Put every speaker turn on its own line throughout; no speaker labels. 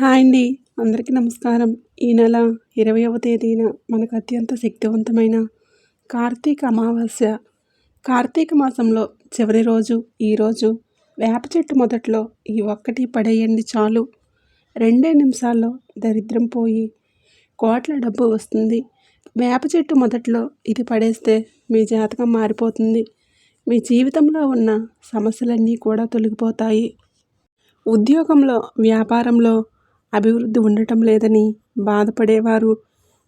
Hi అండి. అందరికీ నమస్కారం. ఈ నెల ఇరవైవ తేదీన మనకు అత్యంత శక్తివంతమైన కార్తీక అమావాస్య. కార్తీక మాసంలో చివరి రోజు ఈరోజు వేప చెట్టు మొదట్లో ఈ ఒక్కటి పడేయండి చాలు. రెండే నిమిషాల్లో దరిద్రం పోయి కోట్ల డబ్బు వస్తుంది. వేప చెట్టు మొదట్లో ఇది పడేస్తే మీ జాతకం మారిపోతుంది. మీ జీవితంలో ఉన్న సమస్యలన్నీ కూడా తొలగిపోతాయి. ఉద్యోగంలో వ్యాపారంలో అభివృద్ధి ఉండటం లేదని బాధపడేవారు.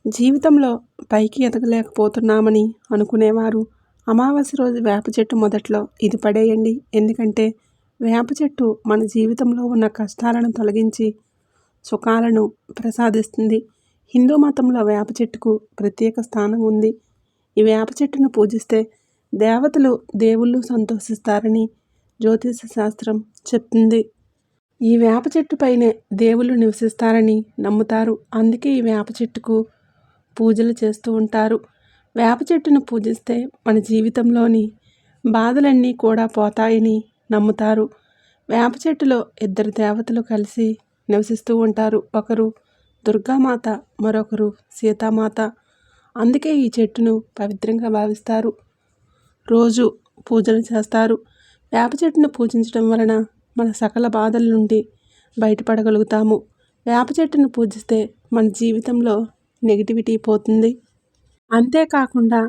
జీవితంలో పైకి ఎదగలేకపోతున్నామని అనుకునేవారు. అమావాస్య రోజు వేప చెట్టు మొదట్లో ఇది పడేయండి. ఎందుకంటే వేప చెట్టు మన జీవితంలో ఉన్న కష్టాలను తొలగించి సుఖాలను ప్రసాదిస్తుంది. హిందూ మతంలో వేప చెట్టుకు ప్రత్యేక స్థానం ఉంది. ఈ వేప చెట్టును పూజిస్తే దేవతలు దేవుళ్ళు సంతోషిస్తారని జ్యోతిష శాస్త్రం చెప్తుంది. ఈ వేప చెట్టు పైనే దేవుళ్ళు నివసిస్తారని నమ్ముతారు. అందుకే ఈ వేప చెట్టుకు పూజలు చేస్తూ ఉంటారు. వేప చెట్టును పూజిస్తే మన జీవితంలోని బాధలన్నీ కూడా పోతాయని నమ్ముతారు. వేప చెట్టులో ఇద్దరు దేవతలు కలిసి నివసిస్తూ ఉంటారు. ఒకరు దుర్గామాత మరొకరు సీతామాత. అందుకే ఈ చెట్టును పవిత్రంగా భావిస్తారు. రోజు పూజలు చేస్తారు. వేప చెట్టును పూజించడం వలన మన సకల బాధల నుండి బయటపడగలుగుతాము. వేప చెట్టును పూజిస్తే మన జీవితంలో నెగిటివిటీ పోతుంది. అంతేకాకుండా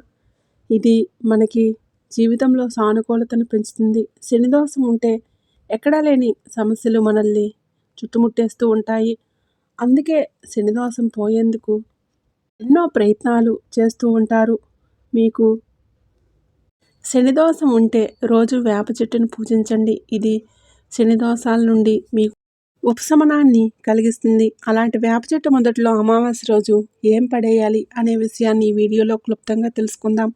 ఇది మనకి జీవితంలో సానుకూలతను పెంచుతుంది. శనిదోషం ఉంటే ఎక్కడా లేని సమస్యలు మనల్ని చుట్టుముట్టేస్తూ ఉంటాయి. అందుకే శనిదోషం పోయేందుకు ఎన్నో ప్రయత్నాలు చేస్తూ ఉంటారు. మీకు శనిదోషం ఉంటే రోజు వేప చెట్టును పూజించండి. ఇది శని దోషాల నుండి మీకు ఉపశమనాన్ని కలిగిస్తుంది. అలాంటి వేప చెట్టు మొదట్లో అమావాస్య రోజు ఏం పడేయాలి అనే విషయాన్ని ఈ వీడియోలో క్లుప్తంగా తెలుసుకుందాం.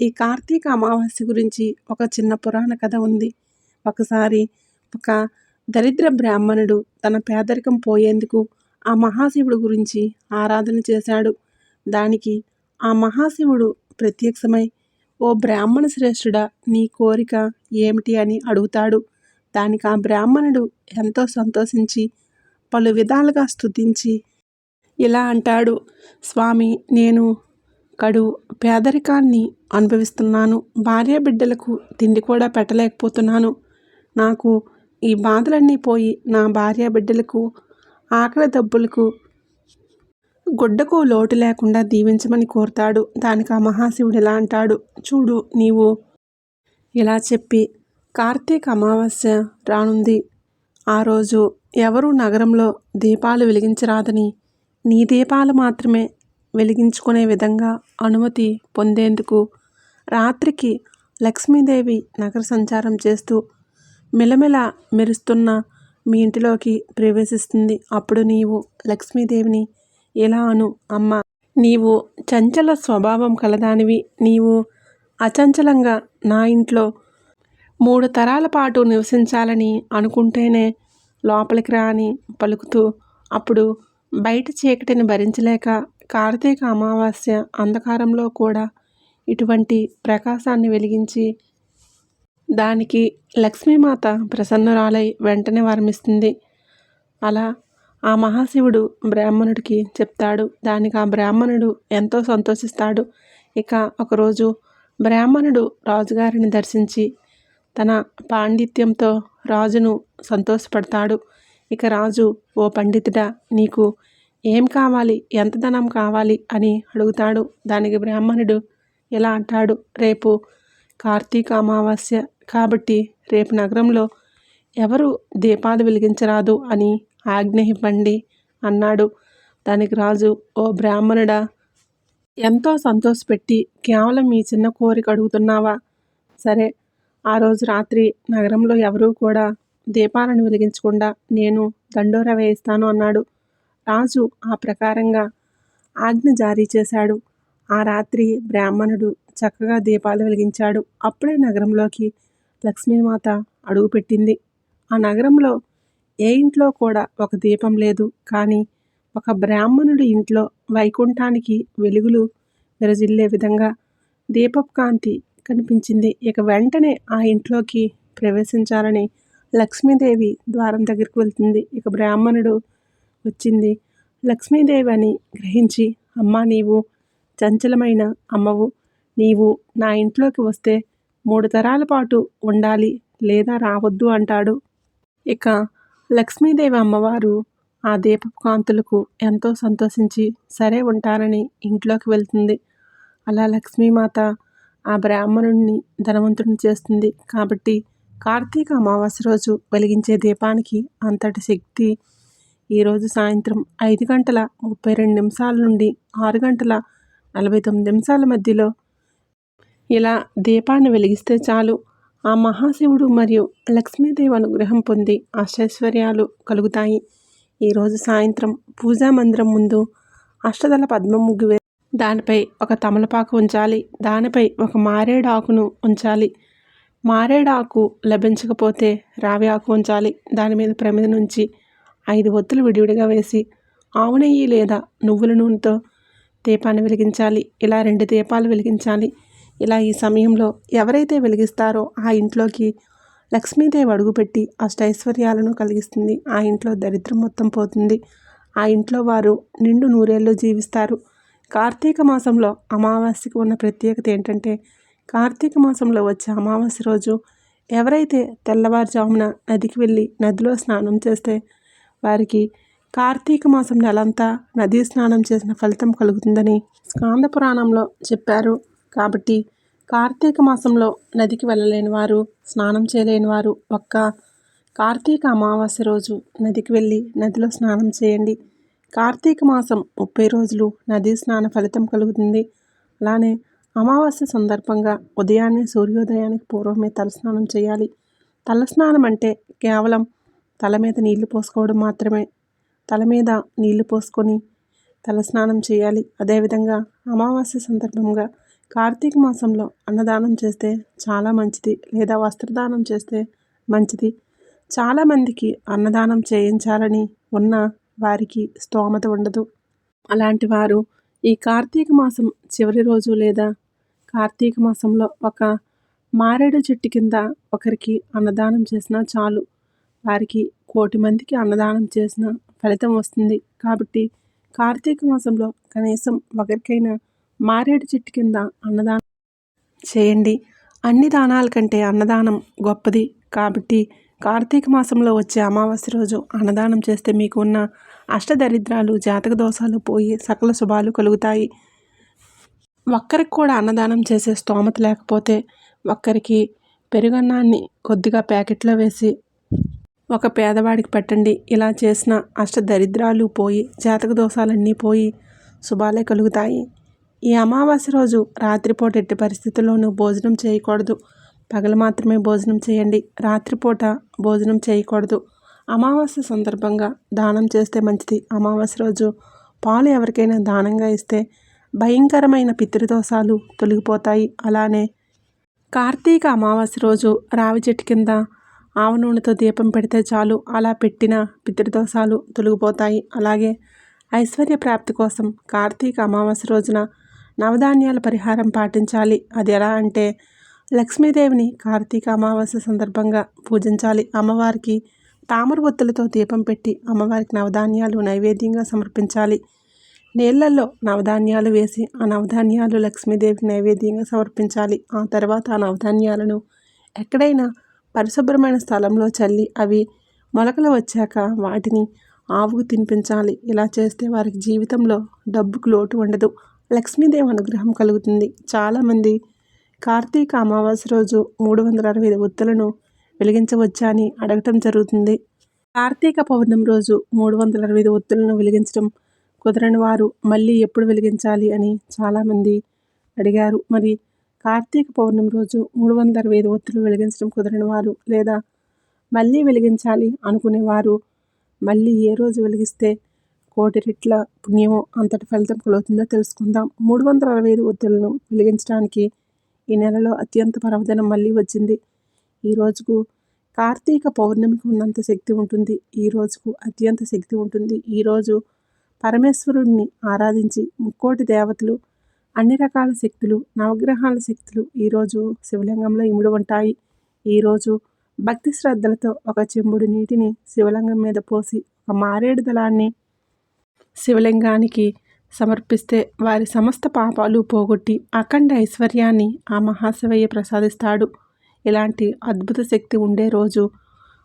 ఈ కార్తీక అమావాస్య గురించి ఒక చిన్న పురాణ కథ ఉంది. ఒకసారి ఒక దరిద్ర బ్రాహ్మణుడు తన పేదరికం పోయేందుకు ఆ మహాశివుడు గురించి ఆరాధన చేశాడు. దానికి ఆ మహాశివుడు ప్రత్యక్షమై ఓ బ్రాహ్మణ శ్రేష్ఠుడా నీ కోరిక ఏమిటి? అని అడుగుతాడు. దానికి ఆ బ్రాహ్మణుడు ఎంతో సంతోషించి పలు విధాలుగా స్థుతించి ఇలా అంటాడు స్వామి నేను కడు పేదరికాన్ని అనుభవిస్తున్నాను. భార్య బిడ్డలకు తిండి కూడా పెట్టలేకపోతున్నాను. నాకు ఈ బాధలన్నీ పోయి నా భార్య బిడ్డలకు ఆకలి దబ్బులకు గుడ్డకు లోటు లేకుండా దీవించమని కోరుతాడు. దానికి ఆ మహాశివుడు ఇలా అంటాడు చూడు నీవు ఇలా చెప్పి కార్తీక అమావాస్య రానుంది. ఆ రోజు ఎవరు నగరంలో దీపాలు వెలిగించరాదని నీ దీపాలు మాత్రమే వెలిగించుకునే విధంగా అనుమతి పొందేందుకు రాత్రికి లక్ష్మీదేవి నగర సంచారం చేస్తూ మిలమిల మెరుస్తున్న మీ ఇంటిలోకి ప్రవేశిస్తుంది. అప్పుడు నీవు లక్ష్మీదేవిని ఎలా అను అమ్మ? నీవు చంచల స్వభావం కలదానివి. నీవు అచంచలంగా నా ఇంట్లో మూడు తరాల పాటు నివసించాలని అనుకుంటేనే లోపలికి రాని పలుకుతూ అప్పుడు బయట చీకటిని భరించలేక కార్తీక అమావాస్య అంధకారంలో కూడా ఇటువంటి ప్రకాశాన్ని వెలిగించి దానికి లక్ష్మీమాత ప్రసన్నురాలై వెంటనే వర్మిస్తుంది. అలా ఆ మహాశివుడు బ్రాహ్మణుడికి చెప్తాడు. దానికి ఆ బ్రాహ్మణుడు ఎంతో సంతోషిస్తాడు. ఇక ఒకరోజు బ్రాహ్మణుడు రాజుగారిని దర్శించి తన పాండిత్యంతో రాజును సంతోషపడతాడు. ఇక రాజు ఓ పండితుడా నీకు ఏం కావాలి? ఎంత ధనం కావాలి? అని అడుగుతాడు. దానికి బ్రాహ్మణుడు ఎలా? అంటాడు. రేపు కార్తీక అమావాస్య కాబట్టి రేపు నగరంలో ఎవరు దీపాలు వెలిగించరాదు అని ఆజ్ఞ ఇవ్వండి అన్నాడు. దానికి రాజు ఓ బ్రాహ్మణుడా ఎంతో సంతోషపెట్టి కేవలం ఈ చిన్న కోరిక అడుగుతున్నావా? సరే ఆ రోజు రాత్రి నగరంలో ఎవరూ కూడా దీపాలను వెలిగించకుండా నేను దండోర వేయిస్తాను అన్నాడు. రాజు ఆ ప్రకారంగా ఆజ్ఞ జారీ చేశాడు. ఆ రాత్రి బ్రాహ్మణుడు చక్కగా దీపాలు వెలిగించాడు. అప్పుడే నగరంలోకి లక్ష్మీమాత అడుగుపెట్టింది. ఆ నగరంలో ఏ ఇంట్లో కూడా ఒక దీపం లేదు. కానీ ఒక బ్రాహ్మణుడి ఇంట్లో వైకుంఠానికి వెలుగులు విరజిల్లే విధంగా దీపపు కాంతి కనిపించింది. ఇక వెంటనే ఆ ఇంట్లోకి ప్రవేశించాలని లక్ష్మీదేవి ద్వారం దగ్గరికి వెళ్తుంది. ఇక బ్రాహ్మణుడు వచ్చింది. లక్ష్మీదేవి అని గ్రహించి అమ్మ నీవు చంచలమైన అమ్మవు. నీవు నా ఇంట్లోకి వస్తే మూడు తరాల పాటు ఉండాలి లేదా రావద్దు అంటాడు. ఇక లక్ష్మీదేవి అమ్మవారు ఆ దీపపు కాంతులకు ఎంతో సంతోషించి సరే ఉంటానని ఇంట్లోకి వెళ్తుంది. అలా లక్ష్మీమాత ఆ బ్రాహ్మణుడిని ధనవంతుడిని చేస్తుంది. కాబట్టి కార్తీక అమావాస్య రోజు వెలిగించే దీపానికి అంతటి శక్తి ఈరోజు సాయంత్రం ఐదు గంటల ముప్పై రెండు నిమిషాల నుండి ఆరు గంటల నలభై తొమ్మిది నిమిషాల మధ్యలో ఇలా దీపాన్ని వెలిగిస్తే చాలు. ఆ మహాశివుడు మరియు లక్ష్మీదేవి అనుగ్రహం పొంది అష్టైశ్వర్యాలు కలుగుతాయి. ఈరోజు సాయంత్రం పూజా మందిరం ముందు అష్టదళ పద్మ ముగ్గు దానిపై ఒక తమలపాకు ఉంచాలి. దానిపై ఒక మారేడు ఆకును ఉంచాలి. మారేడాకు లభించకపోతే రావి ఆకు ఉంచాలి. దాని మీద ప్రమిద నుంచి ఐదు ఒత్తులు విడివిడిగా వేసి ఆవు నెయ్యి లేదా నువ్వుల నూనెతో దీపాన్ని వెలిగించాలి. ఇలా రెండు దీపాలు వెలిగించాలి. ఇలా ఈ సమయంలో ఎవరైతే వెలిగిస్తారో ఆ ఇంట్లోకి లక్ష్మీదేవి అడుగుపెట్టి అష్టైశ్వర్యాలను కలిగిస్తుంది. ఆ ఇంట్లో దరిద్రం మొత్తం పోతుంది. ఆ ఇంట్లో వారు నిండు నూరేళ్ళు జీవిస్తారు. కార్తీక మాసంలో అమావాస్యకు ఉన్న ప్రత్యేకత ఏంటంటే కార్తీక మాసంలో వచ్చే అమావాస్య రోజు ఎవరైతే తెల్లవారుజామున నదికి వెళ్ళి నదిలో స్నానం చేస్తే వారికి కార్తీక మాసం నెలంతా నదీ స్నానం చేసిన ఫలితం కలుగుతుందని స్కాంద పురాణంలో చెప్పారు. కాబట్టి కార్తీక మాసంలో నదికి వెళ్ళలేని వారు స్నానం చేయలేని వారు ఒక్క కార్తీక అమావాస్య రోజు నదికి వెళ్ళి నదిలో స్నానం చేయండి. కార్తీక మాసం ముప్పై రోజులు నదీ స్నాన ఫలితం కలుగుతుంది. అలానే అమావాస్య సందర్భంగా ఉదయాన్నే సూర్యోదయానికి పూర్వమే తలస్నానం చేయాలి. తలస్నానం అంటే కేవలం తల మీద నీళ్ళు పోసుకోవడం మాత్రమే. తల మీద నీళ్ళు పోసుకొని తలస్నానం చేయాలి. అదేవిధంగా అమావాస్య సందర్భంగా కార్తీక మాసంలో అన్నదానం చేస్తే చాలా మంచిది లేదా వస్త్రదానం చేస్తే మంచిది. చాలామందికి అన్నదానం చేయించాలని ఉన్న వారికి స్తోమత ఉండదు. అలాంటి వారు ఈ కార్తీక మాసం చివరి రోజు లేదా కార్తీక మాసంలో ఒక మారేడు చెట్టు కింద ఒకరికి అన్నదానం చేసినా చాలు. వారికి కోటి మందికి అన్నదానం చేసిన ఫలితం వస్తుంది. కాబట్టి కార్తీక మాసంలో కనీసం ఒకరికైనా మారేడు చెట్టు కింద అన్నదానం చేయండి. అన్ని దానాల కంటే అన్నదానం గొప్పది. కాబట్టి కార్తీక మాసంలో వచ్చే అమావాస్య రోజు అన్నదానం చేస్తే మీకు ఉన్న అష్టదరిద్రాలు జాతక దోషాలు పోయి సకల శుభాలు కలుగుతాయి. ఒక్కరికి కూడా అన్నదానం చేసే స్తోమత లేకపోతే ఒక్కరికి పెరుగన్నాన్ని కొద్దిగా ప్యాకెట్లో వేసి ఒక పేదవాడికి పెట్టండి. ఇలా చేసిన అష్టదరిద్రాలు పోయి జాతక దోషాలన్నీ పోయి శుభాలే కలుగుతాయి. ఈ అమావాస్య రోజు రాత్రిపూట ఎట్టి పరిస్థితుల్లోనూ భోజనం చేయకూడదు. పగలు మాత్రమే భోజనం చేయండి. రాత్రిపూట భోజనం చేయకూడదు. అమావాస్య సందర్భంగా దానం చేస్తే మంచిది. అమావాస్య రోజు పాలు ఎవరికైనా దానంగా ఇస్తే భయంకరమైన పితృదోషాలు తొలగిపోతాయి. అలానే కార్తీక అమావాస్య రోజు రావి చెట్టు కింద ఆవ నూనెతో దీపం పెడితే చాలు. అలా పెట్టిన పితృదోషాలు తొలగిపోతాయి. అలాగే ఐశ్వర్య ప్రాప్తి కోసం కార్తీక అమావాస్య రోజున నవధాన్యాల పరిహారం పాటించాలి. అది ఎలా అంటే లక్ష్మీదేవిని కార్తీక అమావాస్య సందర్భంగా పూజించాలి. అమ్మవారికి తామర ఒత్తులతో దీపం పెట్టి అమ్మవారికి నవధాన్యాలు నైవేద్యంగా సమర్పించాలి. నీళ్ళలో నవధాన్యాలు వేసి ఆ నవధాన్యాలు లక్ష్మీదేవికి నైవేద్యంగా సమర్పించాలి. ఆ తర్వాత ఆ నవధాన్యాలను ఎక్కడైనా పరిశుభ్రమైన స్థలంలో చల్లి అవి మొలకలు వచ్చాక వాటిని ఆవుకు తినిపించాలి. ఇలా చేస్తే వారికి జీవితంలో డబ్బుకు లోటు ఉండదు. లక్ష్మీదేవి అనుగ్రహం కలుగుతుంది. చాలామంది కార్తీక అమావాస్య రోజు మూడు వందల అరవై ఐదు ఒత్తులను వెలిగించవచ్చా అని అడగటం జరుగుతుంది. కార్తీక పౌర్ణమి రోజు మూడు వందల అరవై ఐదు ఒత్తులను వెలిగించడం కుదరని వారు మళ్ళీ ఎప్పుడు వెలిగించాలి అని చాలామంది అడిగారు. మరి కార్తీక పౌర్ణమి రోజు మూడు వందల అరవై ఐదు ఒత్తులు వెలిగించడం కుదరని వారు లేదా మళ్ళీ వెలిగించాలి అనుకునేవారు మళ్ళీ ఏ రోజు వెలిగిస్తే కోటి రెట్ల పుణ్యమో అంతటి ఫలితం కలుగుతుందో తెలుసుకుందాం. మూడు వందల అరవై ఐదు ఒత్తులను వెలిగించడానికి ఈ నెలలో అత్యంత పర్వదినం మళ్ళీ వచ్చింది. ఈ రోజుకు కార్తీక పౌర్ణమికి ఉన్నంత శక్తి ఉంటుంది. ఈ రోజుకు అత్యంత శక్తి ఉంటుంది. ఈరోజు పరమేశ్వరుడిని ఆరాధించి ముక్కోటి దేవతలు అన్ని రకాల శక్తులు నవగ్రహాల శక్తులు ఈరోజు శివలింగంలో ఇముడు ఉంటాయి. ఈరోజు భక్తి శ్రద్ధలతో ఒక చెంబుడు నీటిని శివలింగం మీద పోసి ఒక మారేడు దళాన్ని శివలింగానికి సమర్పిస్తే వారి సమస్త పాపాలు పోగొట్టి అఖండ ఐశ్వర్యాన్ని ఆ మహాశివయ్య ప్రసాదిస్తాడు. ఇలాంటి అద్భుత శక్తి ఉండే రోజు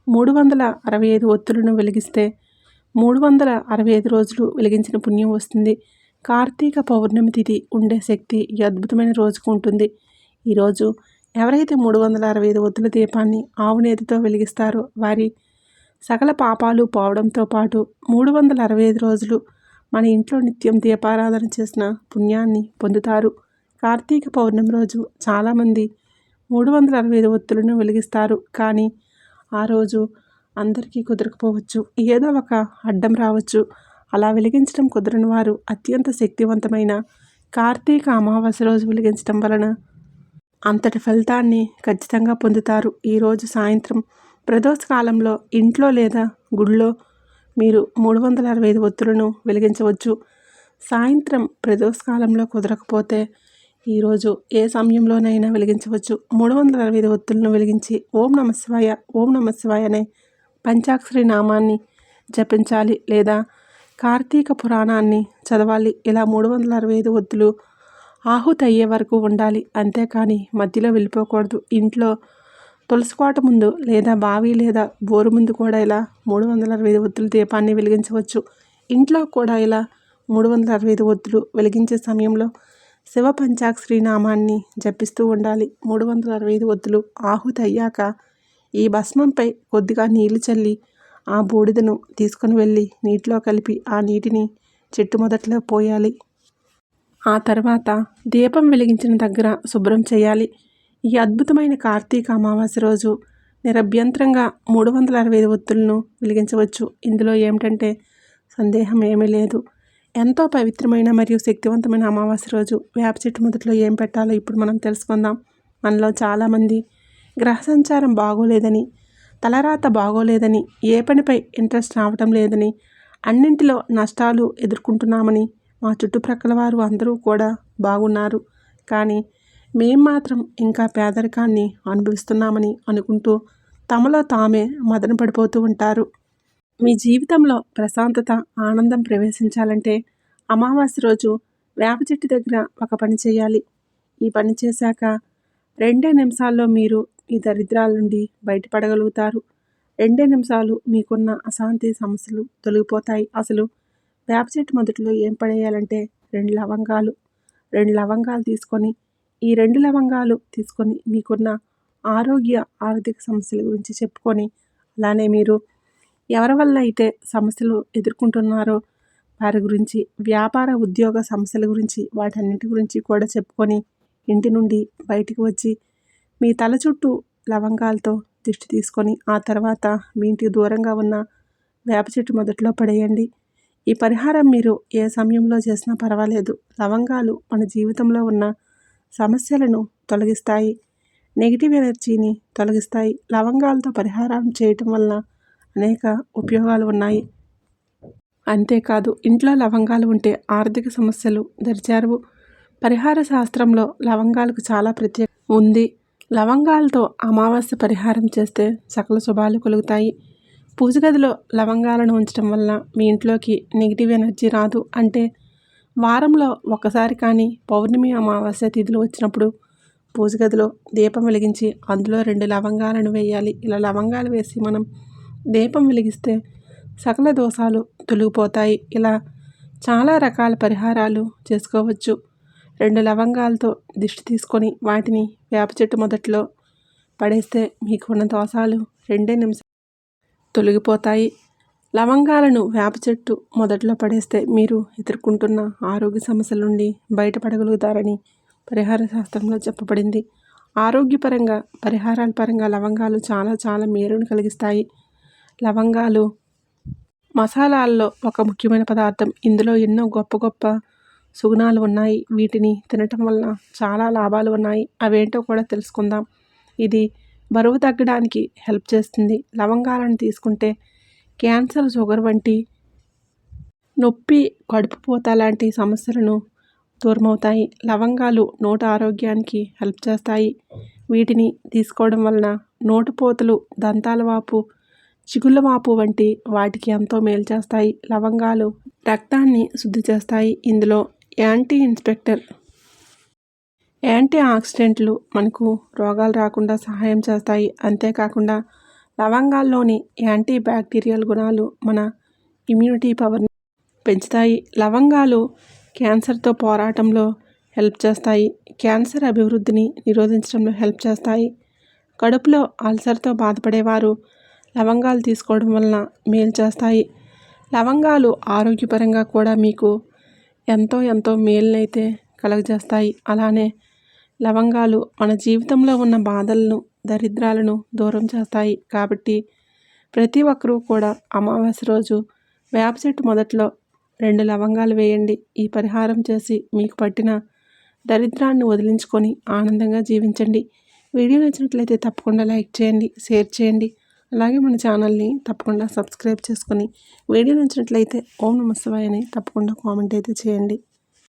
మూడు వందల అరవై ఐదు ఒత్తులను వెలిగిస్తే మూడు వందల అరవై ఐదు రోజులు వెలిగించిన పుణ్యం వస్తుంది. కార్తీక పౌర్ణమి తిథి ఉండే శక్తి ఈ అద్భుతమైన రోజుకు ఉంటుంది. ఈరోజు ఎవరైతే మూడు వందల అరవై ఐదు ఒత్తుల దీపాన్ని ఆవు నేతితో వెలిగిస్తారో వారి సకల పాపాలు పోవడంతో పాటు మూడు వందల అరవై ఐదు రోజులు మన ఇంట్లో నిత్యం దీపారాధన చేసిన పుణ్యాన్ని పొందుతారు. కార్తీక పౌర్ణమి రోజు చాలామంది మూడు వందల అరవై ఐదు ఒత్తులను వెలిగిస్తారు. కానీ ఆ రోజు అందరికీ కుదరకపోవచ్చు. ఏదో ఒక అడ్డం రావచ్చు. అలా వెలిగించడం కుదరని వారు అత్యంత శక్తివంతమైన కార్తీక అమావాస్య రోజు వెలిగించడం వలన అంతటి ఫలితాన్ని ఖచ్చితంగా పొందుతారు. ఈరోజు సాయంత్రం ప్రదోష కాలంలో ఇంట్లో లేదా గుడిలో మీరు మూడు వందల అరవై ఐదు ఒత్తులను వెలిగించవచ్చు. సాయంత్రం ప్రదోష కాలంలో కుదరకపోతే ఈరోజు ఏ సమయంలోనైనా వెలిగించవచ్చు. మూడు వందల అరవై ఐదు ఒత్తులను వెలిగించి ఓం నమశివాయ ఓం నమశివాయ అనే పంచాక్షరి నామాన్ని జపించాలి లేదా కార్తీక పురాణాన్ని చదవాలి. ఇలా మూడు వందల అరవై ఐదు ఒత్తులు ఆహుతి అయ్యే వరకు ఉండాలి. అంతేకాని మధ్యలో వెళ్ళిపోకూడదు. ఇంట్లో తులసికోట ముందు లేదా బావి లేదా బోరు ముందు కూడా ఇలా మూడు వందల అరవై ఐదు ఒత్తుల దీపాన్ని వెలిగించవచ్చు. ఇంట్లో కూడా ఇలా మూడు వందల అరవై ఐదు ఒత్తులు వెలిగించే సమయంలో శివ పంచాక్షరి నామాన్ని జపిస్తూ ఉండాలి. మూడు వందల అరవై ఐదు ఒత్తులు ఆహుతి అయ్యాక ఈ భస్మంపై కొద్దిగా నీళ్ళు చల్లి ఆ బూడిదను తీసుకుని వెళ్ళి నీటిలో కలిపి ఆ నీటిని చెట్టు మొదట్లో పోయాలి. ఆ తర్వాత దీపం వెలిగించిన దగ్గర శుభ్రం చేయాలి. ఈ అద్భుతమైన కార్తీక అమావాస్య రోజు నిరభ్యంతరంగా మూడు వందల అరవై ఐదు ఒత్తులను వెలిగించవచ్చు. ఇందులో ఏమిటంటే సందేహం ఏమీ లేదు. ఎంతో పవిత్రమైన మరియు శక్తివంతమైన అమావాస్య రోజు వేప చెట్టు మొదట్లో ఏం పెట్టాలో ఇప్పుడు మనం తెలుసుకుందాం. మనలో చాలామంది గ్రహ సంచారం బాగోలేదని తలరాత బాగోలేదని ఏ పనిపై ఇంట్రెస్ట్ రావటం లేదని అన్నింటిలో నష్టాలు ఎదుర్కొంటున్నామని మా చుట్టుప్రక్కల వారు అందరూ కూడా బాగున్నారు. కానీ మేం మాత్రం ఇంకా పేదరికాన్ని అనుభవిస్తున్నామని అనుకుంటూ తమలో తామే మదన పడిపోతూ ఉంటారు. మీ జీవితంలో ప్రశాంతత ఆనందం ప్రవేశించాలంటే అమావాస్య రోజు వేప చెట్టు దగ్గర ఒక పని చేయాలి. ఈ పని చేశాక రెండే నిమిషాల్లో మీరు ఈ దరిద్రాల నుండి బయటపడగలుగుతారు. రెండే నిమిషాలు మీకున్న అశాంతి సమస్యలు తొలగిపోతాయి. అసలు వేప చెట్టు మొదట్లో ఏం పడేయాలంటే రెండు లవంగాలు. రెండు లవంగాలు తీసుకొని ఈ రెండు లవంగాలు తీసుకొని మీకున్న ఆరోగ్య ఆర్థిక సమస్యల గురించి చెప్పుకొని అలానే మీరు ఎవరి వల్ల అయితే సమస్యలు ఎదుర్కొంటున్నారో వారి గురించి వ్యాపార ఉద్యోగ సమస్యల గురించి వాటన్నిటి గురించి కూడా చెప్పుకొని ఇంటి నుండి బయటికి వచ్చి మీ తల చుట్టూ లవంగాలతో దిష్టి తీసుకొని ఆ తర్వాత మీ ఇంటికి దూరంగా ఉన్న వేప చెట్టు మొదట్లో పడేయండి. ఈ పరిహారం మీరు ఏ సమయంలో చేసినా పర్వాలేదు. లవంగాలు మన జీవితంలో ఉన్న సమస్యలను తొలగిస్తాయి. నెగిటివ్ ఎనర్జీని తొలగిస్తాయి. లవంగాలతో పరిహారం చేయటం వలన అనేక ఉపయోగాలు ఉన్నాయి. అంతేకాదు ఇంట్లో లవంగాలు ఉంటే ఆర్థిక సమస్యలు దరిచారు పరిహార శాస్త్రంలో లవంగాలకు చాలా ప్రత్యేక ఉంది. లవంగాలతో అమావాస్య పరిహారం చేస్తే సకల శుభాలు కలుగుతాయి. పూజ గదిలో లవంగాలను ఉంచడం వల్ల మీ ఇంట్లోకి నెగిటివ్ ఎనర్జీ రాదు అంటే వారంలో ఒకసారి కానీ పౌర్ణమి అమావాస్య తిథులు వచ్చినప్పుడు పూజ గదిలో దీపం వెలిగించి అందులో రెండు లవంగాలను వేయాలి. ఇలా లవంగాలు వేసి మనం దీపం వెలిగిస్తే సకల దోషాలు తొలగిపోతాయి. ఇలా చాలా రకాల పరిహారాలు చేసుకోవచ్చు. రెండు లవంగాలతో దిష్టి తీసుకొని వాటిని వేప చెట్టు మొదట్లో పడేస్తే మీకున్న దోషాలు రెండే నిమిషం తొలగిపోతాయి. లవంగాలను వేప చెట్టు మొదట్లో పడేస్తే మీరు ఎదుర్కొంటున్న ఆరోగ్య సమస్యల నుండి బయటపడగలుగుతారని పరిహార శాస్త్రంలో చెప్పబడింది. ఆరోగ్యపరంగా పరిహారాల పరంగా లవంగాలు చాలా చాలా మేలును కలిగిస్తాయి. లవంగాలు. మసాలాల్లో ఒక ముఖ్యమైన పదార్థం. ఇందులో ఎన్నో గొప్ప గొప్ప సుగుణాలు ఉన్నాయి. వీటిని తినటం వలన చాలా లాభాలు ఉన్నాయి. అవేంటో కూడా తెలుసుకుందాం. ఇది బరువు తగ్గడానికి హెల్ప్ చేస్తుంది. లవంగాలను తీసుకుంటే క్యాన్సర్ షుగర్ వంటి నొప్పి కడుపుపోత లాంటి సమస్యలను దూరమవుతాయి. లవంగాలు నోటి ఆరోగ్యానికి హెల్ప్ చేస్తాయి. వీటిని తీసుకోవడం వలన నోటుపోతలు దంతాల వాపు చిగుళ్ళవాపు వంటి వాటికి ఎంతో మేలు చేస్తాయి లవంగాలు రక్తాన్ని శుద్ధి చేస్తాయి. ఇందులో యాంటీ ఇన్స్పెక్టర్ యాంటీ ఆక్సిడెంట్లు మనకు రోగాలు రాకుండా సహాయం చేస్తాయి. అంతేకాకుండా లవంగాల్లోని యాంటీ బ్యాక్టీరియల్ గుణాలు మన ఇమ్యూనిటీ పవర్ని పెంచుతాయి. లవంగాలు క్యాన్సర్తో పోరాటంలో హెల్ప్ చేస్తాయి. క్యాన్సర్ అభివృద్ధిని నిరోధించడంలో హెల్ప్ చేస్తాయి. కడుపులో అల్సర్తో బాధపడేవారు లవంగాలు తీసుకోవడం వలన మేలు చేస్తాయి. లవంగాలు ఆరోగ్యపరంగా కూడా మీకు ఎంతో ఎంతో మేలునైతే కలగజేస్తాయి. అలానే లవంగాలు మన జీవితంలో ఉన్న బాధలను దరిద్రాలను దూరం చేస్తాయి. కాబట్టి ప్రతి ఒక్కరూ కూడా అమావాస్య రోజు వేప చెట్టు మొదట్లో రెండు లవంగాలు వేయండి. ఈ పరిహారం చేసి మీకు పట్టిన దరిద్రాన్ని వదిలించుకొని ఆనందంగా జీవించండి. వీడియో నచ్చినట్లయితే తప్పకుండా లైక్ చేయండి షేర్ చేయండి. అలాగే మన ఛానల్ని తప్పకుండా సబ్స్క్రైబ్ చేసుకొని వీడియో నచ్చినట్లయితే ఓం నమస్వాయని తప్పకుండా కామెంట్ అయితే చేయండి.